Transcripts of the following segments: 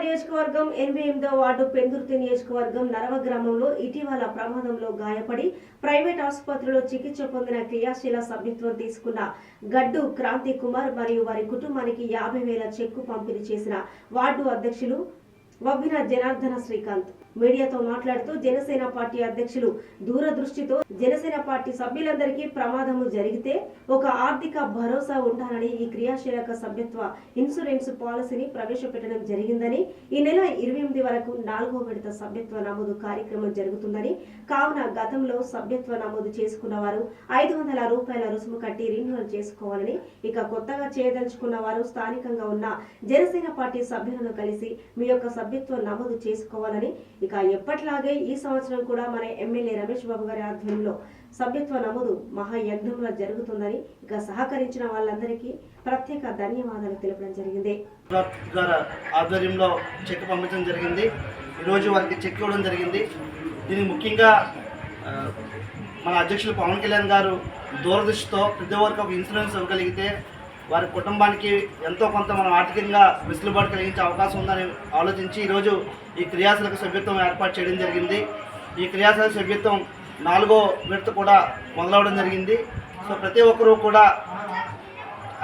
నియోజకవర్గం ఎనభై ఎనిమిదో వార్డు పెందుర్తి నియోజకవర్గం నరవ గ్రామంలో ఇటీవల ప్రమాదంలో గాయపడి ప్రైవేట్ ఆసుపత్రిలో చికిత్స పొందిన క్రియాశీల సభ్యత్వం తీసుకున్న గడ్డు క్రాంతి కుమార్ మరియు వారి కుటుంబానికి యాభై వేల చెక్కు పంపిణీ చేసిన వార్డు అధ్యక్షులు వబ్బిన జనార్దన శ్రీకాంత్. మీడియాతో మాట్లాడుతూ జనసేన పార్టీ అధ్యక్షులు దూరదృష్టితో జనసేన పార్టీ సభ్యులందరికీ ప్రమాదము జరిగితే ఒక ఆర్థిక భరోసా ఉండాలని ఈ క్రియాశీలక సభ్యత్వ ఇన్సూరెన్స్ పాలసీని ప్రవేశపెట్టడం జరిగిందని ఈ నెల ఇరవై ఎనిమిది వరకు నాలుగో విడత సభ్యత్వ నమోదు కార్యక్రమం జరుగుతుందని కావున గతంలో సభ్యత్వ నమోదు చేసుకున్న వారు ఐదు వందల రూపాయల రుసుము కట్టి రిన్యూవల్ చేసుకోవాలని ఇక కొత్తగా చేయదలుచుకున్న వారు స్థానికంగా ఉన్న జనసేన పార్టీ సభ్యులను కలిసి మీ యొక్క సభ్యత్వం నమోదు చేసుకోవాలని ఇక ఎప్పట్లాగే ఈ సంవత్సరం కూడా మన ఎమ్మెల్యే రమేష్ బాబు గారి ఆధ్వర్యంలో సభ్యత్వ నమోదు మహాయజ్ఞంలో జరుగుతుందని ఇక సహకరించిన వాళ్ళందరికీ ప్రత్యేక ధన్యవాదాలు తెలపడం జరిగింది. ఆధ్వర్యంలో చెక్ పంపించడం జరిగింది. ఈరోజు వారికి చెక్ ఇవ్వడం జరిగింది. దీనికి ముఖ్యంగా మన అధ్యక్షులు పవన్ కళ్యాణ్ గారు దూరదృష్టితో ప్రతి వరకు ఇన్సూరెన్స్ ఇవ్వగలిగితే వారి కుటుంబానికి ఎంతో కొంత మనం ఆర్థికంగా వెసులుబాటు కలిగించే అవకాశం ఉందని ఆలోచించి ఈరోజు ఈ క్రియాశీలక సభ్యత్వం ఏర్పాటు చేయడం జరిగింది. ఈ క్రియాశీలక సభ్యత్వం నాలుగో విడత కూడా మొదలవడం జరిగింది. సో ప్రతి ఒక్కరూ కూడా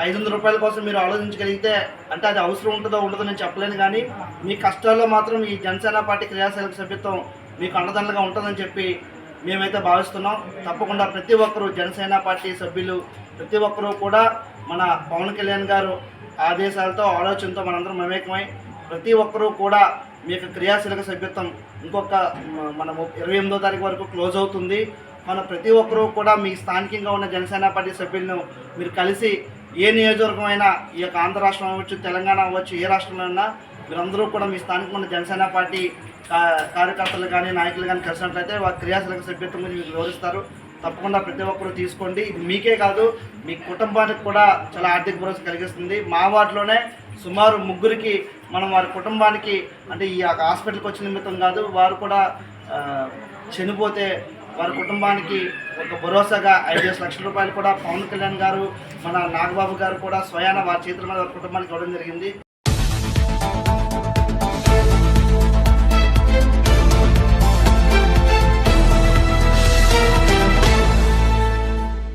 ఐదు వందల రూపాయల కోసం మీరు ఆలోచించగలిగితే అంటే అది అవసరం ఉంటుందో ఉండదో నేను చెప్పలేను కానీ మీ కష్టాల్లో మాత్రం ఈ జనసేన పార్టీ క్రియాశీలక సభ్యత్వం మీకు అండదండగా ఉంటుందని చెప్పి మేమైతే భావిస్తున్నాం. తప్పకుండా ప్రతి ఒక్కరూ జనసేన పార్టీ సభ్యులు ప్రతి ఒక్కరూ కూడా మన పవన్ కళ్యాణ్ గారు ఆదేశాలతో ఆలోచనతో మనందరం మమేకమై ప్రతి ఒక్కరూ కూడా మీ యొక్క క్రియాశీలక సభ్యత్వం ఇంకొక మన ఇరవై ఎనిమిదో తారీఖు వరకు క్లోజ్ అవుతుంది. మన ప్రతి ఒక్కరూ కూడా మీ స్థానికంగా ఉన్న జనసేన పార్టీ సభ్యులను మీరు కలిసి ఏ నియోజకవర్గం అయినా ఈ యొక్క ఆంధ్ర రాష్ట్రం అవ్వచ్చు తెలంగాణ అవ్వచ్చు ఏ రాష్ట్రంలో అయినా మీరందరూ కూడా మీ స్థానికంగా ఉన్న జనసేన పార్టీ కా- కార్యకర్తలు కానీ నాయకులు కానీ కలిసినట్లయితే వారి క్రియాశీలక సభ్యత్వం గురించి మీకు వివరిస్తారు. తప్పకుండా ప్రతి ఒక్కరు తీసుకోండి. ఇది మీకే కాదు మీ కుటుంబానికి కూడా చాలా ఆర్థిక భరోసా కలిగిస్తుంది. మా వార్డులోనే సుమారు ముగ్గురికి మనం వారి కుటుంబానికి అంటే ఈ యొక్క హాస్పిటల్కి వచ్చిన నిమిత్తం కాదు వారు కూడా చనిపోతే వారి కుటుంబానికి ఒక భరోసాగా ఐదేసి లక్షల రూపాయలు కూడా పవన్ కళ్యాణ్ గారు మన నాగబాబు గారు కూడా స్వయాన వారి చేతుల మీద వారి కుటుంబానికి ఇవ్వడం జరిగింది.